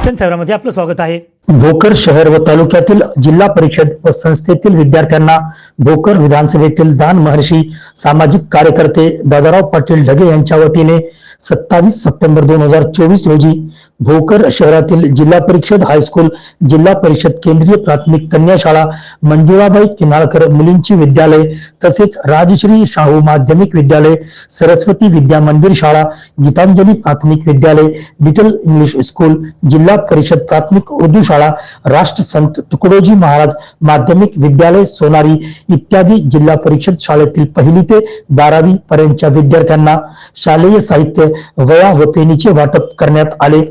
शिक्षण सेवामध्ये आपलं स्वागत आहे. भोकर शहर व तालुक्यातील जिल्हा परिषद व संस्थेतील विद्यार्थ्यांना भोकर विधानसभेतील दान महर्षी सामाजिक कार्यकर्ते दादाराव पाटील ढगे यांच्या वतीने सत्तावीस सप्टेंबर दोन हजार चोवीस रोजी भोकर शहरातील जिल्हा परिषद हायस्कूल जिल्हा परिषद केंद्रीय प्राथमिक कन्या शाळा मंजुळाबाई किनाळकर मुलींची विद्यालय तसेच राजश्री शाहू माध्यमिक विद्यालय सरस्वती विद्या मंदिर शाळा गीतांजली प्राथमिक विद्यालय विठल इंग्लिश स्कूल जिल्हा परिषद प्राथमिक उर्दू शाळा राष्ट्रसंत तुकडोजी महाराज माध्यमिक विद्यालय सोनारी इत्यादी जिल्हा परिषद शाळेतील पहिली ते बारावी पर्यंतच्या विद्यार्थ्यांना शालेय साहित्य वया व पेनीचे वाटप करण्यात आले.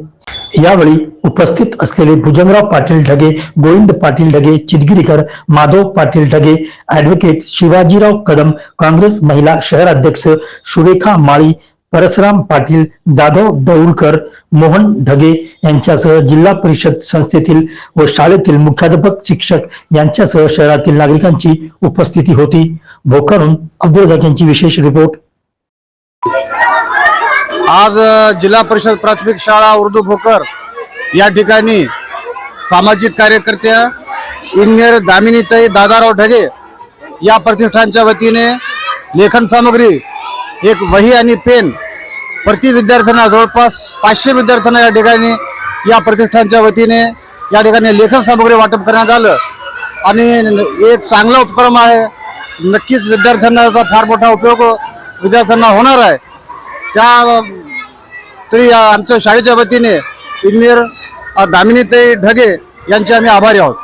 यावेळी उपस्थित असलेले भुजंगराव पाटील ढगे गोविंद पाटील ढगे चिदगिरीकर माधव पाटील ढगे ऍडव्होकेट शिवाजीराव कदम काँग्रेस महिला शहराध्यक्ष सुरेखा माळी परसराम पाटील जाधव डौलकर मोहन ढगे यांच्यासह जिल्हा परिषद संस्थेतील व शाळेतील मुख्याध्यापक शिक्षक यांच्यासह शहरातील नागरिकांची उपस्थिती होती. भोकरून अब्दुल यांची विशेष रिपोर्ट. आज जिल्हा परिषद प्राथमिक शाळा उर्दू भोकर या ठिकाणी सामाजिक कार्यकर्त्या इंजिनियर दामिनीताई दादाराव ढगे या प्रतिष्ठानच्या वतीने लेखन सामग्री एक वही आणि पेन प्रति विद्यार्थ्यांना जवळपास पाचशे विद्यार्थ्यांना या ठिकाणी या प्रतिष्ठानच्या वतीने या ठिकाणी लेखन सामग्री वाटप करण्यात आलं. आणि एक चांगला उपक्रम आहे. नक्कीच विद्यार्थ्यांना याचा फार मोठा उपयोग विद्यार्थ्यांना होणार आहे. त्या तरी आमच्या शाळेच्या वतीने इंजिनियर दामिनीताई ढगे यांचे आम्ही आभारी आहोत.